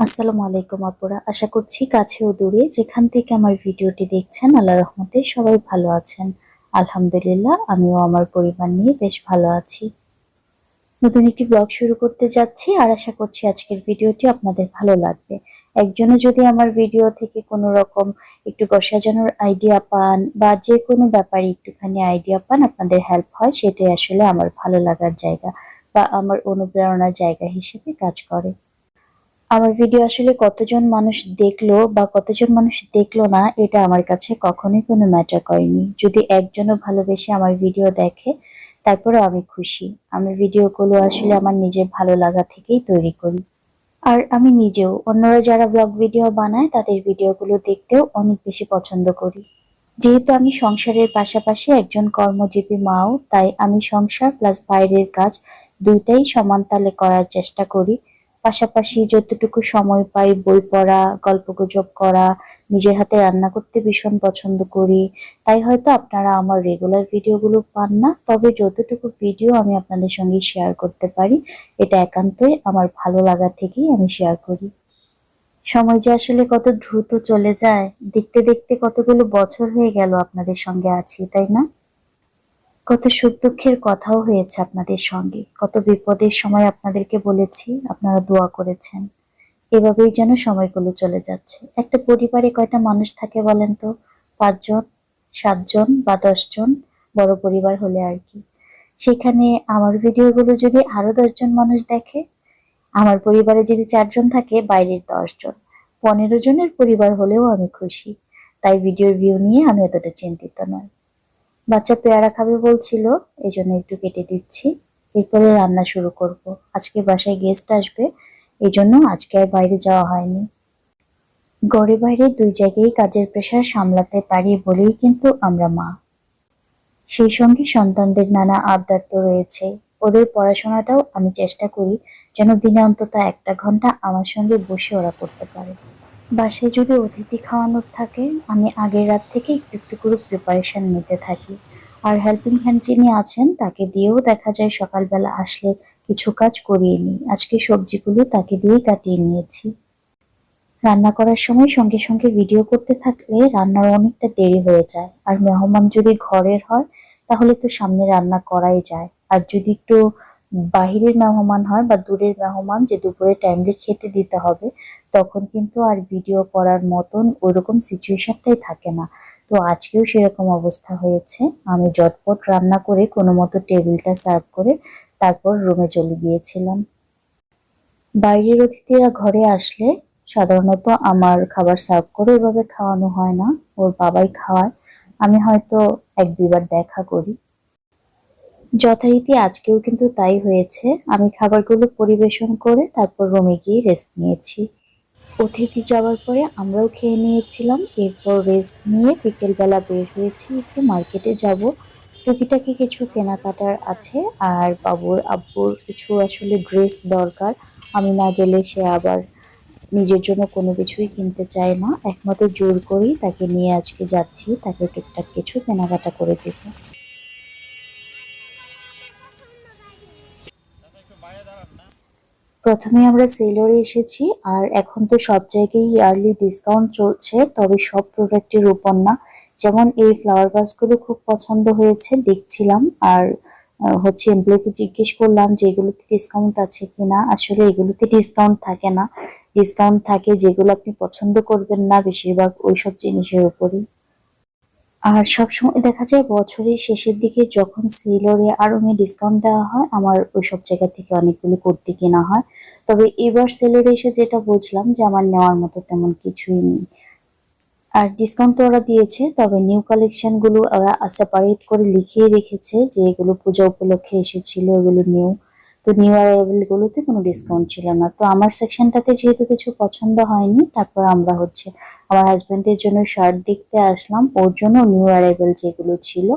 আসসালামু আলাইকুম আপুরা। আশা করছি কাছে ও দূরে যেখান থেকে আমার ভিডিওটি দেখছেন আল্লাহ রহমতে সবাই ভালো আছেন। আলহামদুলিল্লাহ, আমিও আমার পরিবার নিয়ে বেশ ভালো আছি। নতুন একটি ব্লগ শুরু করতে যাচ্ছি আর আশা করছি আজকের ভিডিওটি আপনাদের ভালো লাগবে। একজনও যদি আমার ভিডিও থেকে কোনো রকম একটু ঘর সাজানোর আইডিয়া পান বা যে কোনো ব্যাপারে একটুখানি আইডিয়া পান, আপনাদের হেল্প হয়, সেটাই আসলে আমার ভালো লাগার জায়গা বা আমার অনুপ্রেরণার জায়গা হিসেবে কাজ করে। আমার ভিডিও আসলে কতজন মানুষ দেখল বা কতজন মানুষ দেখল না, এটা আমার কাছে কখনোই কোনো ম্যাটার করেনি। যদি একজনও ভালোবেসে আমার ভিডিও দেখে তারপরে আমি খুশি। আমি ভিডিওগুলো আসলে আমার নিজের ভালো লাগা থেকেই তৈরি করি। আর আমি নিজেও, অন্যরা যারা ব্লগ ভিডিও বানায়, তাদের ভিডিওগুলো দেখতেও অনেক বেশি পছন্দ করি। যেহেতু আমি সংসারের পাশাপাশি একজন কর্মজীবী মাও, তাই আমি সংসার প্লাস বাইরের কাজ দুইটাই সমান তালে করার চেষ্টা করি। পাশাপাশি যতটুকু সময় পাই বই পড়া, গল্পগুজব করা, নিজের হাতে রান্না করতে ভীষণ পছন্দ করি। তাই হয়তো আপনারা আমার রেগুলার ভিডিওগুলো পান না, তবে যতটুকু ভিডিও আমি আপনাদের সঙ্গে শেয়ার করতে পারি, এটা একান্তই আমার ভালো লাগা থেকেই আমি শেয়ার করি। সময় যে আসলে কত দ্রুত চলে যায়, দেখতে দেখতে কতগুলো বছর হয়ে গেল আপনাদের সঙ্গে আছি, তাই না? কত সুখ দুঃখের কথাও হয়েছে আপনাদের সঙ্গে। কত বিপদের সময় আপনাদেরকে বলেছি, আপনারা দোয়া করেছেন। এভাবেই যেন সময়গুলো চলে যাচ্ছে। একটা পরিবারে কয়টা মানুষ থাকে বলেন তো? পাঁচজন, সাতজন বা দশজন বড় পরিবার হলে আর কি। সেখানে আমার ভিডিওগুলো যদি আরও দশজন মানুষ দেখে, আমার পরিবারে যদি চারজন থাকে, বাইরের দশজন। পনেরো জনের পরিবার হলেও আমি খুশি। তাই ভিডিওর ভিউ নিয়ে আমি এতটা চিন্তিত নয়। বাচ্চা পেয়ারা খাবে বলছিল এই জন্য একটু কেটে দিচ্ছি। এরপরে রান্না শুরু করব। আজকে বাসায় গেস্ট আসবে এই জন্য আজকে আর বাইরে যাওয়া হয়নি। গড়ে বাইরে দুই জায়গায় কাজের প্রেশার সামলাতে পারি বলেই কিন্তু আমরা মা। সেই সঙ্গে সন্তানদের নানা আবদার তো রয়েছে। ওদের পড়াশোনাটাও আমি চেষ্টা করি যেন দিনে অন্তত একটা ঘণ্টা আমার সঙ্গে বসে ওরা করতে পারে। বাসায় যদি অতিথি খাওয়ানোর থাকে, আমি আগের রাত থেকে একটু একটু করে প্রিপারেশন নিতে থাকি। আর হেল্পিং হ্যান্ড যিনি আছেন, তাকে দিয়েও দেখা যায় সকালবেলা আসলে কিছু কাজ করিয়ে নিই। আজকে সবজিগুলো তাকে দিয়েই কাটিয়ে নিয়েছি। রান্না করার সময় সঙ্গে সঙ্গে ভিডিও করতে থাকলে রান্নার অনেকটা দেরি হয়ে যায়। আর মেহমান যদি ঘরের হয়, তাহলে তো সামনে রান্না করাই যায়। আর যদি একটু বাহিরের মেহমান হয় বা দূরের মেহমান যে দুপুরে টাইমলি খেতে দিতে হবে, তখন কিন্তু আর ভিডিও করার মতন ওইরকম সিচুয়েশনটাই থাকে না। তো আজকেও সেরকম অবস্থা হয়েছে। আমি জটপট রান্না করে কোনো মতো টেবিলটা সার্ভ করে তারপর রুমে চলে গিয়েছিলাম। বাইরের অতিথিরা ঘরে আসলে সাধারণত আমার খাবার সার্ভ করে এভাবে খাওয়ানো হয় না। ওর বাবাই খাওয়ায়। আমি হয়তো এক দুইবার দেখা করি। যথারীতি আজকেও কিন্তু তাই হয়েছে। আমি খাবারগুলো পরিবেশন করে তারপর রুমে গিয়ে রেস্ট নিয়েছি। অতিথি যাওয়ার পরে আমরাও খেয়ে নিয়েছিলাম। এরপর রেস্ট নিয়ে বিকেলবেলা বের হয়েছি একটু মার্কেটে যাব। টুকিটাকি কিছু কেনাকাটার আছে আর বাবুর, আব্বুর কিছু আসলে ড্রেস দরকার। আমি না গেলে সে আবার নিজের জন্য কোনো কিছুই কিনতে চায় না। একমাত্র জোর করেই তাকে নিয়ে আজকে যাচ্ছি। তাকে টুকটাক কিছু কেনাকাটা করে দেবো। প্রথমে আমরা সেলরে এসেছি, আর এখন তো সব জায়গায় ইয়ারলি ডিসকাউন্ট চলছে, তবে সব প্রোডাক্টের উপর না। যেমন এই ফ্লাওয়ার ভাসগুলো খুব পছন্দ হয়েছে, দেখছিলাম, আর হচ্ছে এমপ্লয়কে জিজ্ঞেস করলাম যে এগুলোতে ডিসকাউন্ট আছে কিনা। আসলে এগুলোতে ডিসকাউন্ট থাকে না। ডিসকাউন্ট থাকে যেগুলো আপনি পছন্দ করবেন না, বেশিরভাগ ওইসব জিনিসের উপরই। আর সবসময় দেখা যায় বছরের শেষের দিকে যখন সেলরে আরও ডিসকাউন্ট দেওয়া হয়, আমার ওইসব জায়গা থেকে অনেকগুলো কুর্তি কেনা হয়। তবে এবার সেলরে এসে যেটা বুঝলাম যে আমার নেওয়ার মতো তেমন কিছুই নেই। আর ডিসকাউন্ট তো ওরা দিয়েছে, তবে নিউ কালেকশনগুলো ওরা সেপারেট করে লিখিয়ে রেখেছে যে এগুলো পূজা উপলক্ষে এসেছিল, এগুলো নিউ নিউ অ্যারাইভেল গুলোতে কোনো ডিসকাউন্ট ছিল না। তো আমার সেকশনটাতে যেহেতু কিছু পছন্দ হয়নি, তারপর আমরা হচ্ছে আমার হাজবেন্ডের জন্য শার্ট দেখতে আসলাম। ওর জন্য নিউ অ্যারাইভেল যেগুলো ছিল,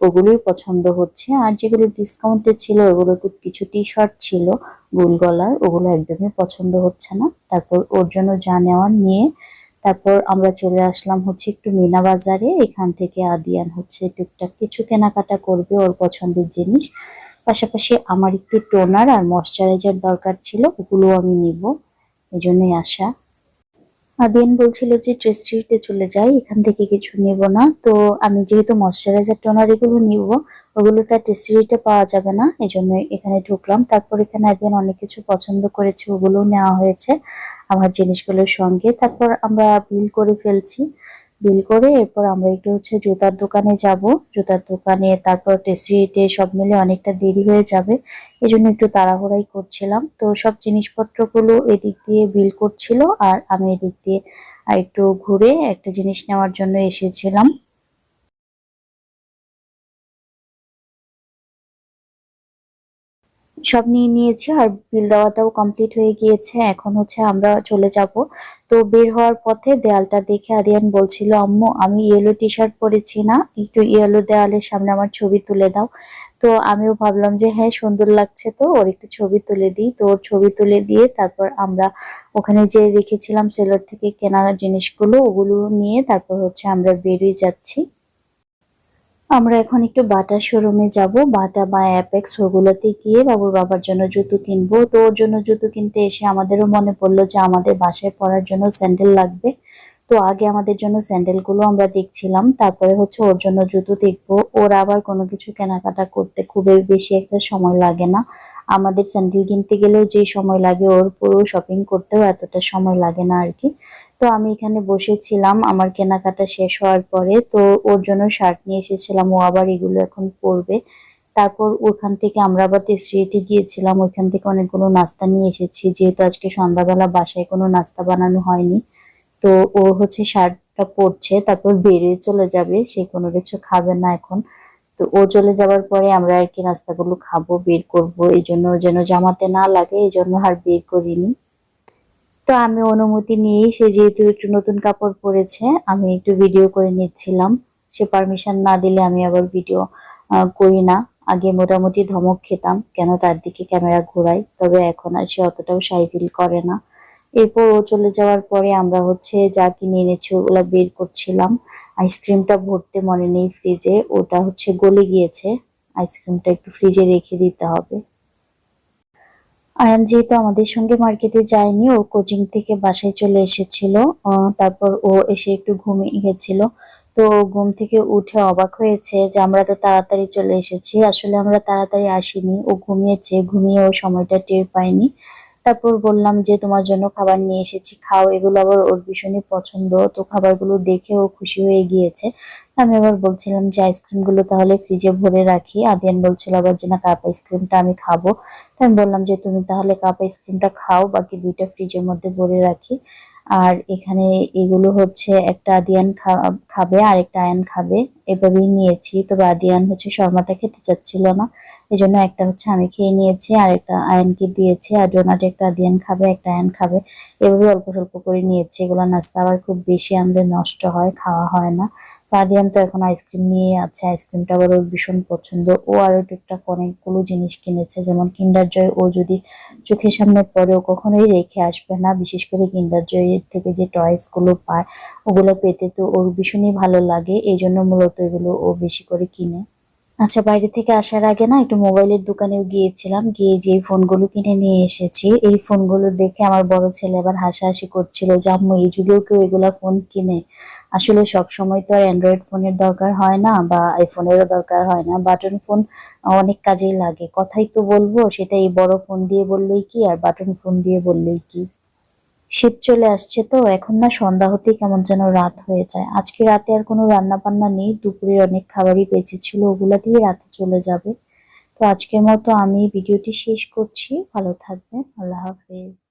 ওগুলোই পছন্দ হচ্ছে। আর যেগুলো ডিসকাউন্টে ছিল, ওগুলোতে কিছু টি শার্ট ছিল, গোল গলার, ওগুলো একদমই পছন্দ হচ্ছে না। তারপর ওর জন্য যা নেওয়ার নিয়ে তারপর আমরা চলে আসলাম হচ্ছে একটু মিনা বাজারে। এখান থেকে আদিয়ান হচ্ছে টুকটাক কিছু কেনাকাটা করবে ওর পছন্দের জিনিস। পাশাপাশি আমার একটু টোনার আর ময়শ্চারাইজার দরকার ছিল, ওগুলো আমি নিব। এই জন্যই আসা। আদিয়ান বলছিল যে ট্রেস্ট্রিটে চলে যাই, এখান থেকে কিছু নিব না। তো আমি যেহেতু ময়শ্চারাইজার টোনার এগুলো নিব, ওগুলো তার ট্রেস্ট্রিটে পাওয়া যাবে না এই জন্য এখানে ঢুকলাম। তারপর এখানে আদিয়ান অনেক কিছু পছন্দ করেছে ওগুলো নেওয়া হয়েছে আমার জিনিসগুলোর সঙ্গে। তারপর আমরা বিল করে ফেলছি। বিল করে, এরপর আমরা একটু হচ্ছে জুতার দোকানে যাব। জুতার দোকানে তারপর টেস্টে সব মিলে অনেকটা দেরি হয়ে যাবে। এই জন্য একটু তাড়াহুড়াই করছিলাম। তো সব জিনিসপত্রগুলো এদিক দিয়ে বিল করছিল, আর আমি এদিক দিয়ে একটু ঘুরে একটা জিনিস নেওয়ার জন্য এসেছিলাম। সব নিয়ে নিয়েছি আর বিল দেওয়াটাও কমপ্লিট হয়ে গিয়েছে। এখন হচ্ছে আমরা চলে যাব। তো বের হওয়ার পথে দেয়ালটা দেখে আরিয়ান বলছিল, আম্মু, আমি ইয়েলো টি শার্ট পরেছি না, একটু ইয়েলো দেয়ালের সামনে আমার ছবি তুলে দাও। তো আমিও ভাবলাম যে হ্যাঁ সুন্দর লাগছে তো, ওর একটু ছবি তুলে দিই। তো ওর ছবি তুলে দিয়ে তারপর আমরা ওখানে যে রেখেছিলাম সেলর থেকে কেনার জিনিসগুলো, ওগুলো নিয়ে তারপর হচ্ছে আমরা বেরিয়ে যাচ্ছি। আমরা এখন একটু বাটা শোরুমে যাব। বাটা বা অ্যাপেক্স ওগুলোতে গিয়ে বাবুর বাবার জন্য জুতো কিনবো। তো ওর জন্য জুতো কিনতে এসে আমাদেরও মনে পড়ল যে আমাদের বাসায় পরার জন্য স্যান্ডেল লাগবে। তো আগে আমাদের জন্য স্যান্ডেলগুলো আমরা দেখছিলাম। তারপরে হচ্ছে ওর জন্য জুতো দেখব। ওর আবার কোনো কিছু কেনাকাটা করতে খুবই বেশি একটা সময় লাগে না। আমাদের স্যান্ডেল কিনতে গেলেও যে সময় লাগে ওর পুরো শপিং করতেও এতটা সময় লাগে না আর কি। তো আমি এখানে বসেছিলাম। আমার কেনাকাটা শেষ হওয়ার পরে তো ওর জন্য শার্ট নিয়ে এসেছিলাম। ও আবার এগুলো এখন পরবে। তারপর ওখান থেকে আমরা আবার টেস্ট্রিয়েটে গিয়েছিলাম। ওইখান থেকে অনেকগুলো নাস্তা নিয়ে এসেছি। যেহেতু আজকে সন্ধ্যাবেলা বাসায় কোনো নাস্তা বানানো হয়নি, তো ও হচ্ছে শার্টটা পরছে, তারপর বেরিয়ে চলে যাবে। সে কোনো কিছু খাবে না এখন। তো ও চলে যাওয়ার পরে আমরা আর কি নাস্তাগুলো খাব, বের করব। এই জন্য যেন জামাতে না লাগে, এই জন্য আর বের করিনি। তো আমি অনুমতি নিয়েই, সে যেহেতু একটু নতুন কাপড় পরেছে, আমি একটু ভিডিও করে নিচ্ছিলাম। সে পারমিশন না দিলে আমি আবার ভিডিও করি না। আগে মোটামুটি ধমক খেতাম, কেন তার দিকে ক্যামেরা ঘোরাই তবে এখন আর সে অতটাও সাই ফিল করে না। এরপর ও চলে যাওয়ার পরে আমরা হচ্ছে যা কিনে এনেছি ওগুলা বের করছিলাম। আইসক্রিমটা ভরতে মনে নেই ফ্রিজে ওটা হচ্ছে গলে গিয়েছে। আইসক্রিমটা একটু ফ্রিজে রেখে দিতে হবে। আয়ান যেহেতু আমাদের সঙ্গে মার্কেটে যায়নি, ও কোচিং থেকে বাসায় চলে এসেছিল তারপর ও এসে একটু ঘুমিয়ে গেছিল। তো ঘুম থেকে উঠে অবাক হয়েছে যে আমরা তো তাড়াতাড়ি চলে এসেছি, আসলে আমরা তাড়াতাড়ি আসিনি। ও ঘুমিয়েছে, ঘুমিয়ে ও সময়টা টের পায়নি। তারপর বললাম যে, তোমার জন্য খাবার নিয়ে এসেছি, খাও। এগুলো আবার ওর ভীষণই পছন্দ, তো খাবারগুলো দেখে ও খুশি হয়ে গিয়েছে। আমি আবার বলছিলাম যে আইসক্রিমগুলো তাহলে ফ্রিজে ভরে রাখি। আদিয়ান বলছিল আবার যে, না কাপ আইসক্রিমটা আমি খাব। তাই আমি বললাম যে, তুমি তাহলে কাপ আইসক্রিমটা খাও, বাকি দুইটা ফ্রিজের মধ্যে ভরে রাখি। আর এখানে এগুলো হচ্ছে, একটা আদিয়ান খাবে আর একটা আয়ান খাবে। এভাবেই নিয়েছি। তবে আদিয়ান হচ্ছে শর্মাটা খেতে চাচ্ছিল না। এই জন্য একটা হচ্ছে আমি খেয়ে নিয়েছি আর একটা আয়নকে দিয়েছি। আর জোনাট একটা আদিয়ান খাবে, একটা আয়ন খাবে। এভাবে অল্প স্বল্প করে নিয়েছি। এগুলো নাস্তা আবার খুব বেশি আমাদের নষ্ট হয়, খাওয়া হয় না। ফাদিয়ান তো এখন আইসক্রিম নিয়ে আছে। আইসক্রিমটা আবার ওর ভীষণ পছন্দ। ও আরও টুকটাক অনেকগুলো জিনিস কিনেছে, যেমন কিন্ডার জয় ও যদি চোখের সামনে পরে ও কখনোই রেখে আসবে না। বিশেষ করে কিন্ডার জয়ের থেকে যে টয়েসগুলো পায়, ওগুলো পেতে তো ওর ভীষণই ভালো লাগে। এই জন্য মূলত এগুলো ও বেশি করে কিনে। আচ্ছা বাইরে থেকে আসার আগে না একটু মোবাইলের দোকানেও গিয়েছিলাম। গিয়ে যে ফোনগুলো কিনে নিয়ে এসেছি, এই ফোনগুলো দেখে আমার বড় ছেলে আবার হাসাহাসি করছিল যে, আম্মু, এই যুগেও কেউ এগুলা ফোন কিনে? আসলে সব সময় তো আর অ্যান্ড্রয়েড ফোনের দরকার হয় না বা আইফোনেরও দরকার হয় না। বাটন ফোন অনেক কাজেই লাগে। কথাই তো বলব, সেটা এই বড় ফোন দিয়ে বললেই কি আর বাটন ফোন দিয়ে বললেই কি? শীত চলে আসছে তো, এখন না সন্ধ্যা হতেই কেমন যেন রাত হয়ে যায়। আজকে রাতে আর কোনো রান্না বান্না নেই, দুপুরের অনেক খাবারই বেঁচে ছিল, ওগুলা দিয়ে রাতে চলে যাবে। তো আজকের মতো আমি ভিডিওটি শেষ করছি। ভালো থাকবেন, আল্লাহ হাফেজ।